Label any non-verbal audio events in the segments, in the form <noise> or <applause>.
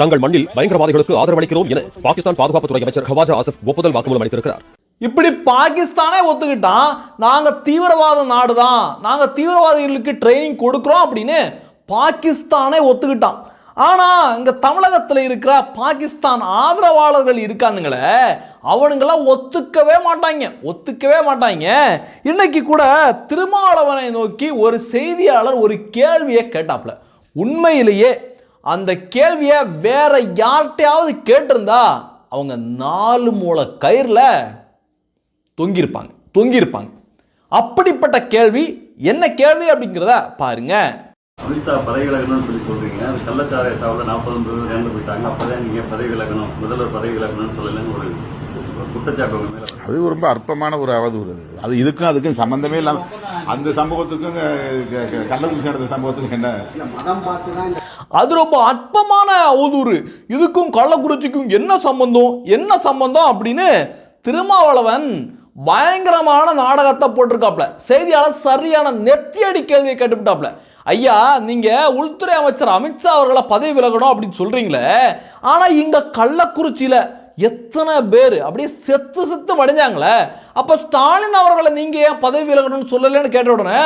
தங்கள் மண்ணில் பயங்கரவாதிகளுக்கு ஆதரவளிக்கிறோம் என பாகிஸ்தான் பாதுகாப்புத்துறை அமைச்சர் ஹவாஜா ஆசப் ஒப்புதல் வாக்குமூலம் அளித்திருக்கிறார். இப்படி பாகிஸ்தானே ஒத்துக்கிட்டான் நாங்க தீவிரவாத நாடு தான் நாங்க தீவிரவாதிகளுக்கு ட்ரைனிங் கொடுக்குறோம் அப்படின்னு பாகிஸ்தானே ஒத்துக்கிட்டான் ஆனா இங்க தமிழகத்துல இருக்கிற பாகிஸ்தான் ஆதரவாளர்கள் இருக்கானுங்களே அவனுங்களாம் ஒத்துக்கவே மாட்டாங்க. ஒத்துக்கவே மாட்டாங்க. இன்னைக்கு கூட திருமாவளவனை நோக்கி ஒரு செய்தியாளர் ஒரு கேள்வியை கேட்டாப்ல. உண்மையிலேயே அந்த கேள்வியை வேற யார்கிட்டையாவது கேட்டிருந்தா அவங்க நாலு மூளை கயிறில் தொங்கியிருப்பாங்க தொங்கியிருப்பாங்க. அப்படிப்பட்ட கேள்வி என்ன கேள்வி அப்படிங்கிறத பாருங்க. அமித்ஷா பதவி விலகணும்னு சொல்லி சொல்றீங்க. அது கள்ளச்சாராய சாவில் நாற்பது பேர் இறந்து போயிட்டாங்க. அப்போதான் நீங்கள் பதவி விலகணும். முதல்வர் பதவி விலகணும்னு சொல்லலைன்னு ஒரு குற்றச்சாட்டு. அது ரொம்ப அற்பமான ஒரு அவதூறு. அது. இதுக்கும் அதுக்கும் சம்பந்தமே இல்லாம அந்த சம்பவத்துக்கும் கள்ளக்குறிச்சி நடந்த சம்பவத்துக்கும் என்ன? அது ரொம்ப அற்பமான அவதூறு. இதுக்கும் கள்ளக்குறிச்சிக்கும் என்ன சம்பந்தம்? என்ன சம்பந்தம் அப்படின்னு திருமாவளவன் பயங்கரமான நாடகத்தை போட்டிருக்காப்ல. செய்தியாளர் சரியான நெத்தியடி கேள்வியை கேட்டுவிட்டாப்ல. ஐயா நீங்க உள்துறை அமைச்சர் அமித்ஷா அவர்களை பதவி விலகணும் அப்படின்னு சொல்றீங்களே ஆனா இங்க கள்ளக்குறிச்சியில எத்தனை பேர்? அப்படியே செத்து செத்து மடிஞ்சாங்களே. அப்போ ஸ்டாலின் அவர்களை நீங்கள் ஏன் பதவி விலகணும்னு சொல்லலைன்னு கேட்ட உடனே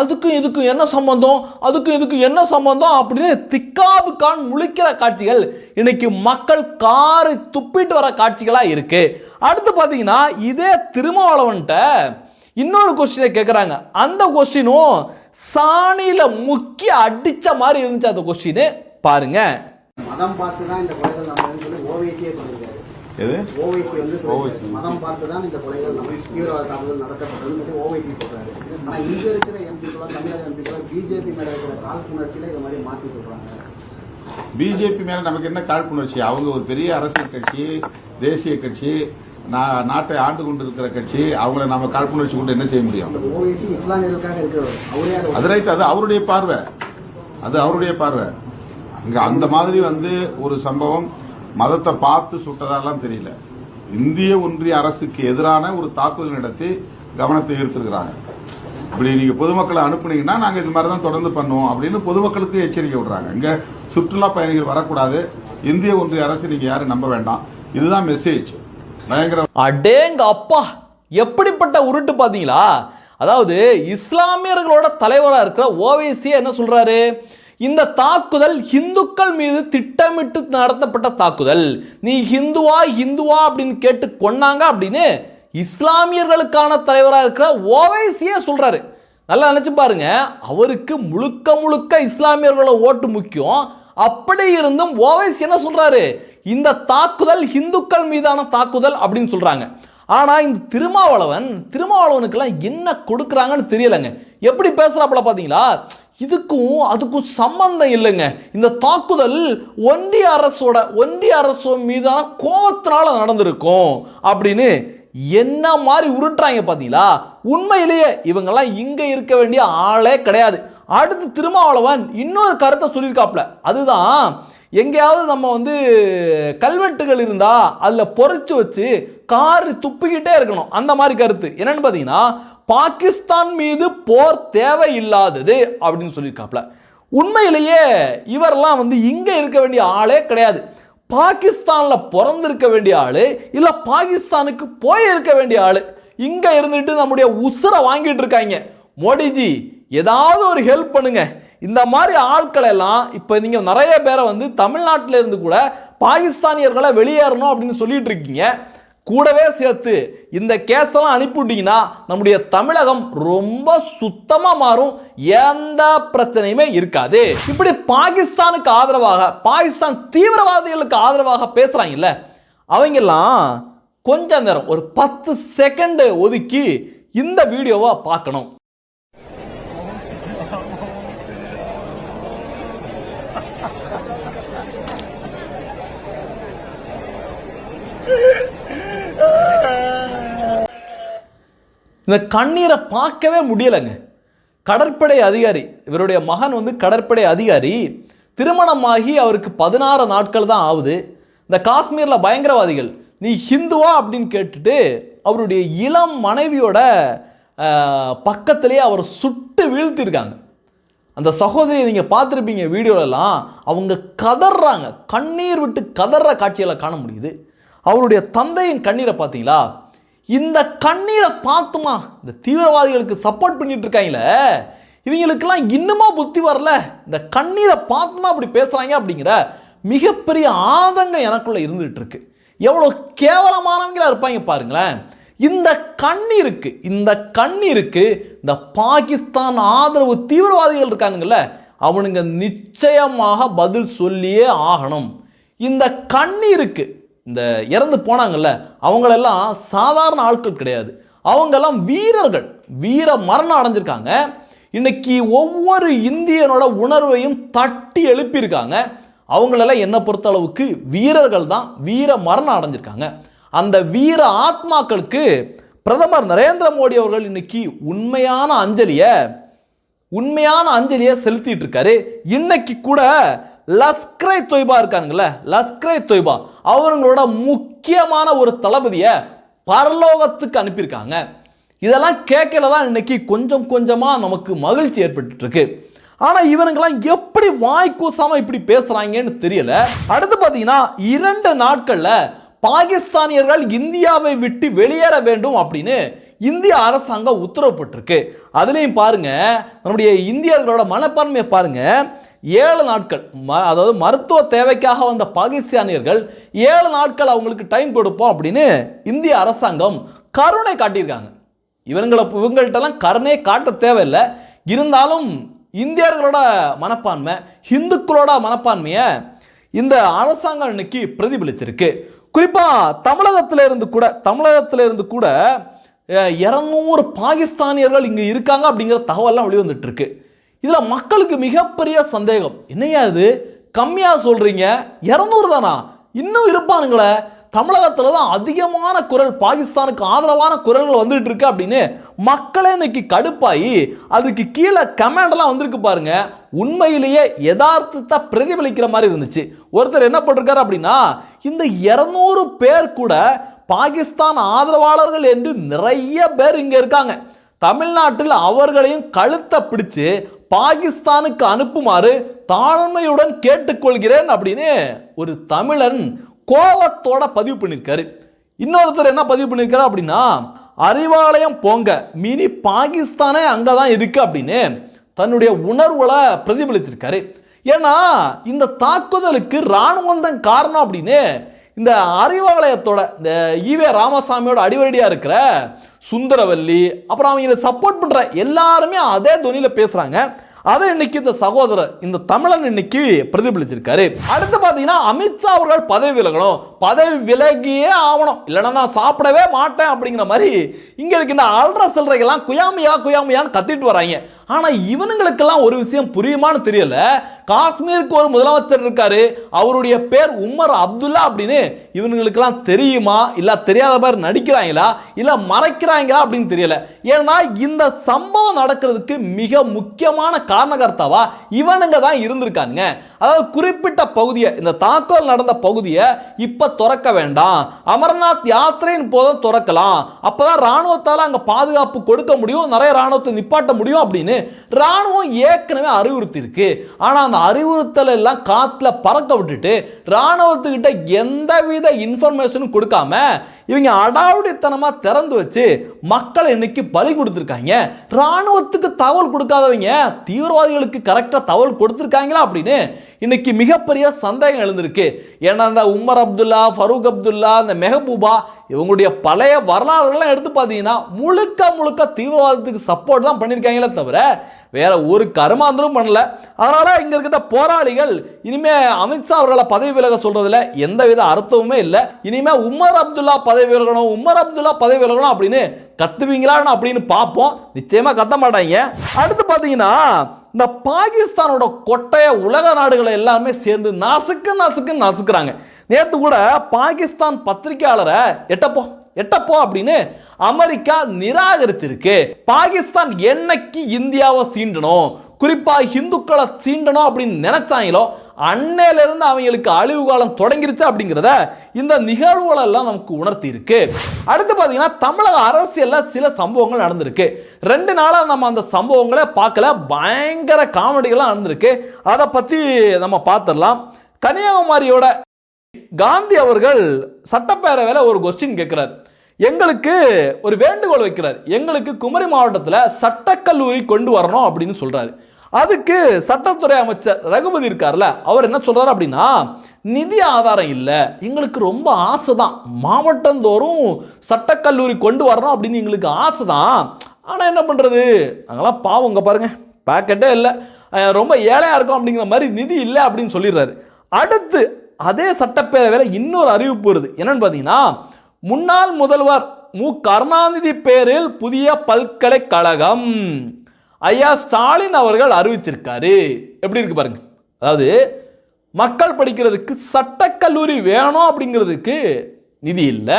அதுக்கும் இதுக்கும் என்ன சம்பந்தம்? அதுக்கும் இதுக்கும் என்ன சம்பந்தம்? அப்படின்னு திக்காபுக்கான் முழிக்கிற காட்சிகள் இன்னைக்கு மக்கள் காரி துப்பிட்டு வர காட்சிகளாக இருக்கு. அடுத்து பார்த்தீங்கன்னா இதே திருமாவளவன்ட்ட இன்னொரு கொஸ்டினை கேட்குறாங்க அந்த கொஸ்டினும் சாணியில் முக்கி அடித்த மாதிரி இருந்துச்சு அந்த கொஸ்டின் பாருங்க. மதம் பார்த்து தான் இந்த கொலைகள் எது? ஓவைசி வந்து. சொல்லியிருக்காரு. மதம் பார்த்து தான் இந்த கொலைகள் தீவிரவாத தாக்குதல் நடத்தப்பட்டதுன்னு சொல்லி ஓவைசி சொல்றாரு. ஆனா இங்க இருக்கிற எம்பிக்களும் தமிழக எம்பிக்களும் பிஜேபி மேல இருக்கிற காழ்ப்புணர்ச்சியில இதை மாதிரி மாத்தி சொல்றாங்க பிஜேபி மேல நமக்கு என்ன காழ்ப்புணர்ச்சி? அவங்க ஒரு பெரிய அரசியல் கட்சி தேசிய கட்சி நாட்டை ஆண்டு கொண்டிருக்கிற கட்சி அவங்கள நம்ம காழ்ப்புணர்ச்சி கொண்டு என்ன செய்ய முடியும்? ஓவைசி அது ரைட் அது அவருடைய பார்வை. அது அவருடைய பார்வை. அங்க அந்த மாதிரி வந்து ஒரு சம்பவம் மதத்தை பார்த்து சுட்டதாலாம் தெரியல. இந்திய ஒன்றிய அரசுக்கு எதிரான ஒரு தாக்குதல் நடத்தி கவனத்தை ஈர்த்திருக்கிறாங்க. இப்படி நீங்க பொதுமக்களை அனுப்புனீங்கன்னா நாங்க இது மாதிரி தான் தொடர்ந்து பண்ணுவோம் அப்படின்னு பொதுமக்களுக்கு எச்சரிக்கை விடுறாங்க. இங்க சுற்றுலா பயணிகள் வரக்கூடாது. இந்திய ஒன்றிய அரசு நீங்க யாரும் நம்ப வேண்டாம். இதுதான் மெசேஜ் பயங்கர அடேங்க அப்பா! எப்படிப்பட்ட உருட்டு பாத்தீங்களா? அதாவது இஸ்லாமியர்களோட தலைவராக இருக்கிற ஓவைசி என்ன சொல்றாரு? இந்த தாக்குதல் இந்துக்கள் மீது திட்டமிட்டு நடத்தப்பட்ட தாக்குதல். நீ ஹிந்துவா ஹிந்துவா அப்படின்னு கேட்டு கொன்னாங்க அப்படின்னு இஸ்லாமியர்களுக்கான தலைவராக இருக்கிற ஓவைசியே சொல்றாரு. நல்லா நினச்சி பாருங்க. அவருக்கு முழுக்க முழுக்க இஸ்லாமியர்களோட ஓட்டு முக்கியம். அப்படி இருந்தும் ஓவைசி என்ன சொல்றாரு? இந்த தாக்குதல் இந்துக்கள் மீதான தாக்குதல் அப்படின்னு சொல்றாங்க. ஆனால் இந்த திருமாவளவன் திருமாவளவனுக்கெல்லாம் என்ன கொடுக்குறாங்கன்னு தெரியலைங்க. எப்படி பேசுகிறாப்புல பார்த்தீங்களா இதுக்கும் அதுக்கும் சம்பந்தம் இல்லைங்க. இந்த தாக்குதல் ஒன்றிய அரசோட ஒன்றிய அரசு மீதான கோபத்தினால நடந்திருக்கும் அப்படின்னு என்ன மாதிரி உருட்டுறாங்க பார்த்தீங்களா உண்மையிலேயே இவங்கெல்லாம் இங்கே இருக்க வேண்டிய ஆளே கிடையாது. அடுத்து திருமாவளவன் இன்னொரு கருத்தை சொல்லியிருக்காப்ல அதுதான் எங்கேயாவது நம்ம வந்து கல்வெட்டுகள் இருந்தால் அதில் பொறிச்சு வச்சு கார் துப்பிக்கிட்டே இருக்கணும். அந்த மாதிரி கருத்து. என்னன்னு பார்த்தீங்கன்னா பாகிஸ்தான் மீது போர் தேவையில்லாதது அப்படின்னு சொல்லியிருக்காப்ல உண்மையிலேயே இவரெல்லாம் வந்து இங்கே இருக்க வேண்டிய ஆளே கிடையாது. பாகிஸ்தானில் பிறந்திருக்க வேண்டிய ஆள் இல்லை பாகிஸ்தானுக்கு போயிருக்க வேண்டிய ஆள். இங்கே இருந்துட்டு நம்முடைய உசுரை வாங்கிட்டு இருக்காங்க. மோடிஜி ஏதாவது ஒரு ஹெல்ப் பண்ணுங்கள் இந்த மாதிரி ஆட்களை எல்லாம் இப்போ நீங்கள் நிறைய பேரை வந்து தமிழ்நாட்டில் இருந்து கூட பாகிஸ்தானியர்களை வெளியேறணும் அப்படின்னு சொல்லிட்டு இருக்கீங்க. கூடவே சேர்த்து இந்த கேஸெல்லாம் அனுப்பிவிட்டீங்கன்னா நம்முடைய தமிழகம் ரொம்ப சுத்தமாக மாறும். எந்த பிரச்சனையுமே இருக்காது. இப்படி பாகிஸ்தானுக்கு ஆதரவாக பாகிஸ்தான் தீவிரவாதிகளுக்கு ஆதரவாக பேசுகிறாங்கல்ல அவங்கெல்லாம் கொஞ்ச நேரம் ஒரு பத்து செகண்டு ஒதுக்கி இந்த வீடியோவை பார்க்கணும். இந்த கண்ணீரை பார்க்கவே முடியலைங்க. கடற்படை அதிகாரி இவருடைய மகன் வந்து கடற்படை அதிகாரி திருமணமாகி அவருக்கு பதினாறு நாட்கள் தான் ஆகுது. இந்த காஷ்மீரில் பயங்கரவாதிகள் நீ ஹிந்துவா அப்படின்னு கேட்டுட்டு அவருடைய இளம் மனைவியோட அஹ், பக்கத்திலேயே அவர் சுட்டு வீழ்த்திருக்காங்க. அந்த சகோதரியை நீங்கள் பார்த்துருப்பீங்க வீடியோலலாம் அவங்க கதறாங்க கண்ணீர் விட்டு கதற காட்சிகளை காண முடியுது. அவருடைய தந்தையின் கண்ணீரை பார்த்தீங்களா? இந்த கண்ணீரை பார்த்துமா இந்த தீவிரவாதிகளுக்கு சப்போர்ட் பண்ணிட்டு இருக்காங்களே இவங்களுக்கெல்லாம் இன்னுமா புத்தி வரல? இந்த கண்ணீரை பார்த்துமா அப்படி பேசுகிறாங்க அப்படிங்கிற மிகப்பெரிய ஆதங்கம் எனக்குள்ள இருந்துகிட்டு இருக்கு. எவ்வளோ கேவலமானவங்களா இருப்பாங்க பாருங்களேன். இந்த கண்ணீருக்கு இந்த கண்ணீருக்கு இந்த பாகிஸ்தான் ஆதரவு தீவிரவாதிகள் இருக்கானுங்கல்ல அவனுங்க நிச்சயமாக பதில் சொல்லியே ஆகணும். இந்த கண்ணீருக்கு இந்த இறந்து போனாங்கல்ல அவங்களெல்லாம் சாதாரண ஆட்கள் கிடையாது. அவங்கெல்லாம் வீரர்கள். வீர மரணம் அடைஞ்சிருக்காங்க. இன்னைக்கு ஒவ்வொரு இந்தியனோட உணர்வையும் தட்டி எழுப்பியிருக்காங்க. அவங்களெல்லாம் என்னை பொறுத்த அளவுக்கு வீரர்கள் தான். வீர மரணம் அடைஞ்சிருக்காங்க. அந்த வீர ஆத்மாக்களுக்கு பிரதமர் நரேந்திர மோடி அவர்கள் இன்னைக்கு உண்மையான அஞ்சலியை உண்மையான அஞ்சலியை செலுத்திட்டு இருக்காரு. இன்னைக்கு கூட லஸ்கரை தொய்பா இருக்கானுங்களே லஸ்கரை தொய்பா. அவங்களோட முக்கியமான ஒரு தளபதியை பரலோகத்துக்கு அனுப்பியிருக்காங்க. இதெல்லாம் கேட்கல தான் இன்னைக்கு கொஞ்சம் கொஞ்சமாக நமக்கு மகிழ்ச்சி ஏற்பட்டுருக்கு ஆனால் இவனுங்கெல்லாம் எப்படி வாய் இப்படி பேசுகிறாங்கன்னு தெரியல. அடுத்து பார்த்தீங்கன்னா இரண்டு நாட்களில் பாகிஸ்தானியர்கள் இந்தியாவை விட்டு வெளியேற வேண்டும் அப்படின்னு இந்திய அரசாங்கம் உத்தரவுப்பட்டிருக்கு அதுலேயும் பாருங்க நம்முடைய இந்தியர்களோட மனப்பான்மையை பாருங்கள் ஏழு நாட்கள் ம அதாவது மருத்துவ தேவைக்காக வந்த பாகிஸ்தானியர்கள் ஏழு நாட்கள் அவங்களுக்கு டைம் கொடுப்போம் அப்படின்னு இந்திய அரசாங்கம் கருணை காட்டியிருக்காங்க. இவங்களை இவங்கள்ட்டெல்லாம் கருணையை காட்ட தேவையில்லை. இருந்தாலும் இந்தியர்களோட மனப்பான்மை ஹிந்துக்களோட மனப்பான்மையை இந்த அரசாங்கம் இன்னைக்கு பிரதிபலிச்சிருக்கு. குறிப்பாக தமிழகத்தில் இருந்து கூட தமிழகத்தில் இருந்து கூட இரநூறு பாகிஸ்தானியர்கள் இங்கே இருக்காங்க அப்படிங்கிற தகவல்லாம் வெளிவந்துட்டு இருக்கு. இதில் மக்களுக்கு மிகப்பெரிய சந்தேகம். என்னையா இது? கம்மியாக சொல்கிறீங்க இரநூறு தானா? இன்னும் இருப்பானுங்களே. தமிழகத்தில் தான் அதிகமான குரல் பாகிஸ்தானுக்கு ஆதரவான குரல்கள் வந்துட்டு இருக்கு அப்படின்னு மக்களே இன்னைக்கு கடுப்பாயி அதுக்கு கீழே கமெண்ட்லாம் வந்திருக்கு பாருங்க. உண்மையிலேயே யதார்த்தத்தை பிரதிபலிக்கிற மாதிரி இருந்துச்சு. ஒருத்தர் என்ன பண்ணிருக்காரு அப்படின்னா இந்த இரநூறு பேர் கூட பாகிஸ்தான் ஆதரவாளர்கள் என்று நிறைய பேர் இங்கே இருக்காங்க. தமிழ்நாட்டில் அவர்களையும் கழுத்தை பிடிச்சு பாகிஸ்தானுக்கு அனுப்புமாறு தாழ்மையுடன் கேட்டுக்கொள்கிறேன் அப்படின்னு ஒரு தமிழன் கோவத்தோட பதிவு பண்ணியிருக்காரு. இன்னொருத்தர் என்ன பதிவு பண்ணியிருக்காரு அப்படின்னா அறிவாலயம் போங்க மினி பாகிஸ்தானே அங்கே தான் இருக்கு அப்படின்னு தன்னுடைய உணர்வுகளை பிரதிபலிச்சிருக்காரு. ஏன்னா இந்த தாக்குதலுக்கு இராணுவம் தான் காரணம் அப்படின்னு இந்த அறிவாலயத்தோட இந்த ஈவே ராமசாமியோட அடிவரடியாக இருக்கிற சுந்தரவல்லி அப்புறம் அவங்களை சப்போர்ட் பண்ணுற எல்லாருமே அதே துணியில் பேசுகிறாங்க அதை இன்னைக்கு இந்த சகோதரர் இந்த தமிழன் இன்னைக்கு பிரதிபலிச்சிருக்காரு. அடுத்து பார்த்தீங்கன்னா அமித்ஷா அவர்கள் பதவி விலகணும். பதவி விலகியே ஆகணும். இல்லைன்னா நான் சாப்பிடவே மாட்டேன் அப்படிங்கிற மாதிரி இங்கே இருக்க இந்த அல்ற சில்லறைகள்லாம் குயாமையா குயாமையான்னு கத்திட்டு வராங்க. ஆனால் இவனுங்களுக்கெல்லாம் ஒரு விஷயம் புரியுமான்னு தெரியல. காஷ்மீருக்கு ஒரு முதலமைச்சர் இருக்காரு. அவருடைய பேர் உமர் அப்துல்லா அப்படின்னு இவனுங்களுக்கெல்லாம் தெரியுமா? இல்லை தெரியாத மாதிரி நடிக்கிறாங்களா? இல்லை மறைக்கிறாங்களா அப்படின்னு தெரியல. ஏன்னா இந்த சம்பவம் நடக்கிறதுக்கு மிக முக்கியமான காரணகர்த்தாவா இவனுங்க தான் இருந்திருக்காங்க அதாவது குறிப்பிட்ட பகுதியை இந்த தாக்குதல் நடந்த பகுதியை இப்போ திறக்க வேண்டாம். அமர்நாத் யாத்திரையின் போதும் திறக்கலாம். அப்போதான் ராணுவத்தால் அங்கே பாதுகாப்பு கொடுக்க முடியும். நிறைய ராணுவத்தை நிப்பாட்ட முடியும் அப்படின்னு ராணுவம் ஏற்கனவே அறிவுறுத்தி இருக்கு ஆனா அந்த அறிவுறுத்தல் எல்லாம் காற்றுல பறக்க விட்டுட்டு ராணுவத்துக்கிட்ட எந்தவித இன்ஃபர்மேஷனும் கொடுக்காம இவங்க அடாவடித்தனமா திறந்து வச்சு மக்களை இன்னைக்கு பலி கொடுத்துருக்காங்க. ராணுவத்துக்கு தகவல் கொடுக்காதவங்க தீவிரவாதிகளுக்கு கரெக்டாக தகவல் கொடுத்துருக்காங்களா அப்படின்னு இன்னைக்கு மிகப்பெரிய சந்தேகம் எழுந்திருக்கு. ஏன்னா அந்த உமர் அப்துல்லா ஃபரூக் அப்துல்லா அந்த மெஹபூபா இவங்களுடைய பழைய வரலாறுகள்லாம் எடுத்து பார்த்தீங்கன்னா முழுக்க முழுக்க தீவிரவாதத்துக்கு சப்போர்ட் தான் பண்ணியிருக்காங்களே தவிர வேற ஒரு கருமாந்தரும் பண்ணல. அதனால இங்க இருக்கிற போராளிகள் இனிமே அமித்ஷா அவர்களை பதவி விலக சொல்றதுல எந்தவித அர்த்தமுமே இல்லை. இனிமே உமர் அப்துல்லா பதவி விலகணும் உமர் அப்துல்லா பதவி விலகணும் அப்படின்னு கத்துவீங்களான்னு அப்படின்னு பார்ப்போம். நிச்சயமா கத்த மாட்டாங்க. அடுத்து பார்த்தீங்கன்னா இந்த பாகிஸ்தானோட கொட்டைய உலக நாடுகளை எல்லாமே சேர்ந்து நசுக்கு நசுக்கு நசுக்குறாங்க. நேற்று கூட பாகிஸ்தான் பத்திரிகையாளரை எட்டப்போ எட்டப்போ அப்படின்னு அமெரிக்கா நிராகரிச்சிருக்கு. பாகிஸ்தான் என்னைக்கு இந்தியாவை சீண்டணும்? குறிப்பாக இந்துக்களை சீண்டணும் அப்படின்னு நினைச்சாங்களோ அன்னையிலிருந்து அவங்களுக்கு அழிவு காலம் தொடங்கிருச்சு அப்படிங்கிறத இந்த நிகழ்வுகளெல்லாம் நமக்கு உணர்த்தி இருக்கு அடுத்து பார்த்தீங்கன்னா தமிழக அரசியலில் சில சம்பவங்கள் நடந்திருக்கு. ரெண்டு நாளாக நம்ம அந்த சம்பவங்களை பார்க்கல. பயங்கர காமெடிகள்லாம் நடந்திருக்கு. அதை பற்றி நம்ம பார்த்துடலாம். கன்னியாகுமரியோட காந்தி அவர்கள் சட்டப்பேரவையில் ஒரு கொஸ்டின் கேட்குறாரு. எங்களுக்கு ஒரு வேண்டுகோள் வைக்கிறார். எங்களுக்கு குமரி மாவட்டத்தில் சட்டக்கல்லூரி கொண்டு வரணும் அப்படின்னு சொல்கிறாரு அதுக்கு சட்டத்துறை அமைச்சர் ரகுபதி இருக்கார்ல அவர் என்ன சொல்கிறார் அப்படின்னா நிதி ஆதாரம் இல்லை. எங்களுக்கு ரொம்ப ஆசை தான் மாவட்டந்தோறும் சட்டக்கல்லூரி கொண்டு வரணும் அப்படின்னு எங்களுக்கு ஆசை தான் ஆனால் என்ன பண்ணுறது நாங்களாம் பாவங்க பாருங்கள் பேக்கெட்டே இல்லை. ரொம்ப ஏழையாக இருக்கும் அப்படிங்கிற மாதிரி நிதி இல்லை அப்படின்னு சொல்லிடுறாரு. அடுத்து அதே சட்டப்பேரவையில் இன்னொரு அறிவிப்பு வருது. என்னன்னு பார்த்தீங்கன்னா முன்னாள் முதல்வர் மு. கருணாநிதி பேரில் புதிய பல்கலைக்கழகம். ஐயா ஸ்டாலின் அவர்கள் அறிவிச்சிருக்காரு. எப்படி இருக்கு பாருங்க. அதாவது மக்கள் படிக்கிறதுக்கு சட்டக்கல்லூரி வேணும் அப்படிங்கிறதுக்கு நிதி இல்லை.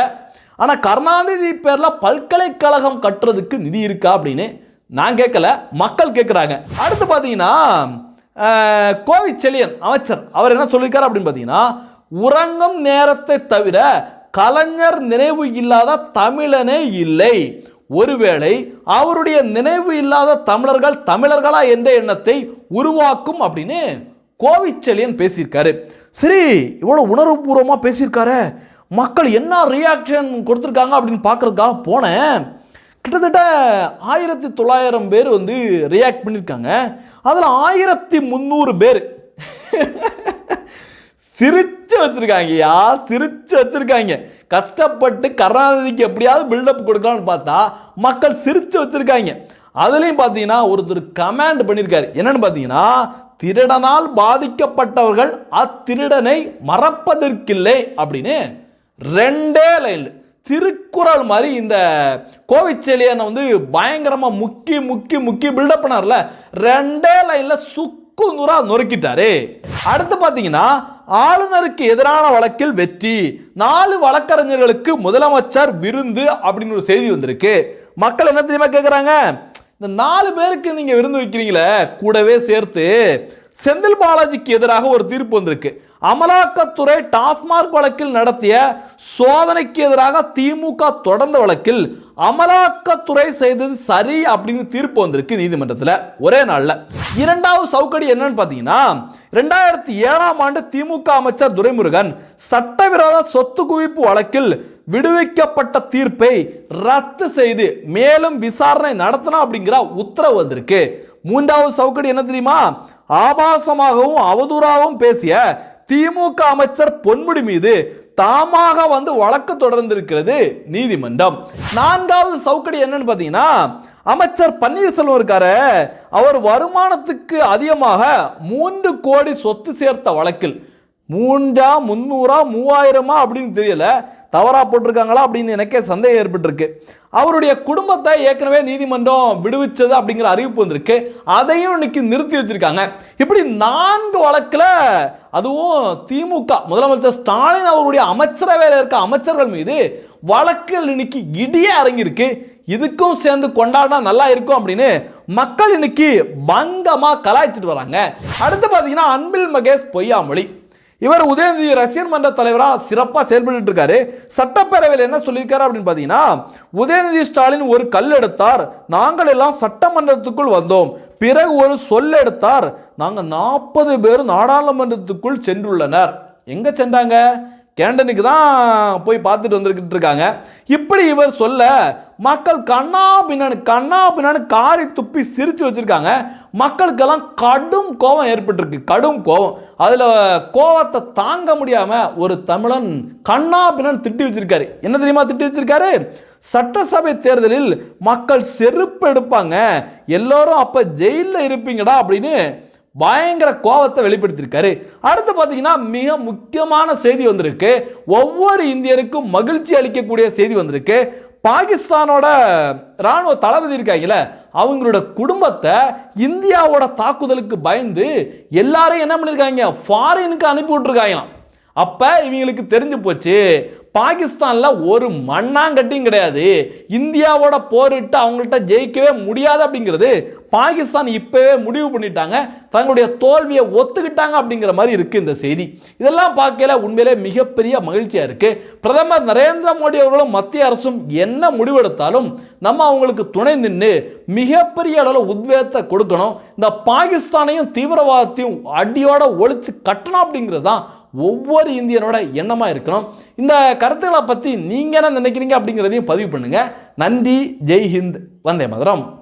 ஆனால் கருணாநிதி பேரில் பல்கலைக்கழகம் கட்டுறதுக்கு நிதி இருக்கா அப்படின்னு நான் கேட்கல. மக்கள் கேட்குறாங்க அடுத்து பார்த்தீங்கன்னா அஹ், அமைச்சர். அவர் என்ன சொல்லியிருக்காரு அப்படின்னு பார்த்தீங்கன்னா உறங்கும் நேரத்தை தவிர கலைஞர் நினைவு இல்லாத தமிழனே இல்லை. ஒருவேளை அவருடைய நினைவு இல்லாத தமிழர்கள் தமிழர்களா என்ற எண்ணத்தை உருவாக்கும் அப்படின்னு கோவிச்செழியன் பேசியிருக்காரு. சரி இவ்வளோ உணர்வுபூர்வமாக பேசியிருக்காரு. மக்கள் என்ன ரியாக்ஷன் கொடுத்துருக்காங்க அப்படின்னு பார்க்குறதுக்காக போனேன். கிட்டத்தட்ட ஆயிரத்தி தொள்ளாயிரம் பேர் வந்து ரியாக்ட் பண்ணியிருக்காங்க. அதில் ஆயிரத்தி முந்நூறு பேர். <laughs> சிரிச்சு வச்சிருக்காங்கய்யா சிரிச்சு வச்சிருக்காங்க. கஷ்டப்பட்டு கருணாநிதிக்கு எப்படியாவது பில்டப் கொடுக்கலாம்னு பார்த்தா மக்கள் சிரிச்சு வச்சிருக்காங்க. அதுலேயும் பார்த்தீங்கன்னா ஒருத்தர் கமாண்ட் பண்ணியிருக்காரு. என்னன்னு பார்த்தீங்கன்னா திருடனால் பாதிக்கப்பட்டவர்கள் அத்திருடனை மறப்பதற்கில்லை அப்படின்னு ரெண்டே லைன் திருக்குறள் மாதிரி இந்த கோவிச்செலியனை வந்து பயங்கரமாக முக்கி முக்கி முக்கி பில்டப் பண்ணார்ல. ரெண்டே லைனில் சுக்கு நூறா நொறுக்கிட்டாரு. அடுத்து பார்த்தீங்கன்னா ஆளுநருக்கு எதிரான வழக்கில் வெற்றி. நாலு வழக்கறிஞர்களுக்கு முதலமைச்சர் விருந்து அப்படின்னு ஒரு செய்தி வந்திருக்கு. மக்கள் என்ன தெரியுமா கேட்குறாங்க இந்த நாலு பேருக்கு நீங்கள் விருந்து வைக்கிறீங்களே கூடவே சேர்த்து செந்தில் பாலாஜிக்கு எதிராக ஒரு தீர்ப்பு வந்திருக்கு. அமலாக்கத்துறை டாஸ்மார்க் வழக்கில் நடத்திய சோதனைக்கு எதிராக திமுக தொடர்ந்த வழக்கில் அமலாக்கத்துறை செய்தது சரி அப்படின்னு தீர்ப்பு வந்திருக்கு நீதிமன்றத்தில் ஒரே நாளில். இரண்டாவது சவுக்கடி என்னன்னு பார்த்தீங்கன்னா ரெண்டாயிரத்தி ஏழாம் ஆண்டு திமுக அமைச்சர் துரைமுருகன் சட்டவிரோத சொத்து குவிப்பு வழக்கில் விடுவிக்கப்பட்ட தீர்ப்பை ரத்து செய்து மேலும் விசாரணை நடத்தணும் அப்படிங்கிற உத்தரவு வந்திருக்கு. மூன்றாவது சவுக்கடி என்ன தெரியுமா? ஆபாசமாகவும் அவதூறாகவும் பேசிய திமுக அமைச்சர் பொன்முடி மீது தாமாக வந்து வழக்கு தொடர்ந்திருக்கிறது நீதிமன்றம். நான்காவது சவுக்கடி என்னன்னு பார்த்தீங்கன்னா அமைச்சர் பன்னீர்செல்வம் இருக்காரு அவர் வருமானத்துக்கு அதிகமாக மூன்று கோடி சொத்து சேர்த்த வழக்கில். மூன்றா முந்நூறா மூவாயிரமா அப்படின்னு தெரியல. தவறா போட்டிருக்காங்களா அப்படின்னு எனக்கே சந்தேகம் ஏற்பட்டிருக்கு. அவருடைய குடும்பத்தை ஏற்கனவே நீதிமன்றம் விடுவிச்சது அப்படிங்கிற அறிவிப்பு வந்திருக்கு. அதையும் இன்னைக்கு நிறுத்தி வச்சிருக்காங்க. இப்படி நான்கு வழக்கில் அதுவும் திமுக முதலமைச்சர் ஸ்டாலின் அவருடைய அமைச்சரவையில் இருக்க அமைச்சர்கள் மீது வழக்குகள் இன்னைக்கு இடியே இறங்கியிருக்கு இதுக்கும் சேர்ந்து கொண்டாடினா நல்லா இருக்கும் அப்படின்னு மக்கள் இன்னைக்கு பங்கமாக கலாய்ச்சிட்டு வராங்க. அடுத்து பார்த்தீங்கன்னா அன்பில் மகேஷ் பொய்யாமொழி. இவர் உதயநிதி ரசிகர் மன்ற தலைவராக சிறப்பாக செயல்பட்டு இருக்காரு சட்டப்பேரவையில் என்ன சொல்லியிருக்காரு அப்படின்னு பார்த்தீங்கன்னா உதயநிதி ஸ்டாலின் ஒரு கல் எடுத்தார் நாங்கள் எல்லாம் சட்டமன்றத்துக்குள் வந்தோம். பிறகு ஒரு சொல் எடுத்தார் நாங்கள் நாற்பது பேர் நாடாளுமன்றத்துக்குள் சென்றுள்ளனர். எங்கே சென்றாங்க? கேண்டனுக்கு தான் போய் பார்த்துட்டு வந்துருக்கிட்டு இருக்காங்க. இப்படி இவர் சொல்ல மக்கள் கண்ணா பின்னான்னு கண்ணா பின்னான்னு காரி துப்பி சிரித்து வச்சுருக்காங்க. மக்களுக்கெல்லாம் கடும் கோபம் ஏற்பட்டிருக்கு கடும் கோபம். அதில் கோபத்தை தாங்க முடியாமல் ஒரு தமிழன் கண்ணா பின்னான்னு திட்டி வச்சுருக்காரு. என்ன தெரியுமா திட்டி வச்சுருக்காரு? சட்டசபை தேர்தலில் மக்கள் செருப்பு எடுப்பாங்க. எல்லோரும் அப்போ ஜெயிலில் இருப்பீங்கடா அப்படின்னு பயங்கர கோபத்தை வெளிப்படுத்தியிருக்காரு. அடுத்து பார்த்தீங்கன்னா மிக முக்கியமான செய்தி வந்திருக்கு. ஒவ்வொரு இந்தியருக்கும் மகிழ்ச்சி அளிக்கக்கூடிய செய்தி வந்திருக்கு. பாகிஸ்தானோட ராணுவ தளபதி இருக்காங்கல்ல அவங்களோட குடும்பத்தை இந்தியாவோட தாக்குதலுக்கு பயந்து எல்லாரும் என்ன பண்ணியிருக்காங்க ஃபாரினுக்கு அனுப்பி விட்டுருக்காங்களாம். அப்போ இவங்களுக்கு தெரிஞ்சு போச்சு பாகிஸ்தானில் ஒரு மண்ணாங்கட்டியும் கிடையாது. இந்தியாவோட போரிட்டு அவங்கள்ட்ட ஜெயிக்கவே முடியாது அப்படிங்கிறது பாகிஸ்தான் இப்போவே முடிவு பண்ணிட்டாங்க. தங்களுடைய தோல்வியை ஒத்துக்கிட்டாங்க அப்படிங்கிற மாதிரி இருக்குது இந்த செய்தி. இதெல்லாம் பார்க்கல உண்மையிலே மிகப்பெரிய மகிழ்ச்சியாக இருக்குது பிரதமர் நரேந்திர மோடி அவர்களும் மத்திய அரசும் என்ன முடிவெடுத்தாலும் நம்ம அவங்களுக்கு துணை நின்று மிகப்பெரிய அளவில் உத்வேகத்தை கொடுக்கணும். இந்த பாகிஸ்தானையும் தீவிரவாதத்தையும் அடியோட ஒழிச்சு கட்டணும் அப்படிங்கிறது தான் ஒவ்வொரு இந்தியனோட எண்ணமாக இருக்கணும். இந்த கருத்துக்களை பற்றி நீங்கள் என்ன நினைக்கிறீங்க அப்படிங்கிறதையும் பதிவு பண்ணுங்கள் நன்றி ஜெய் ஹிந்த் வந்தே மதுரம்.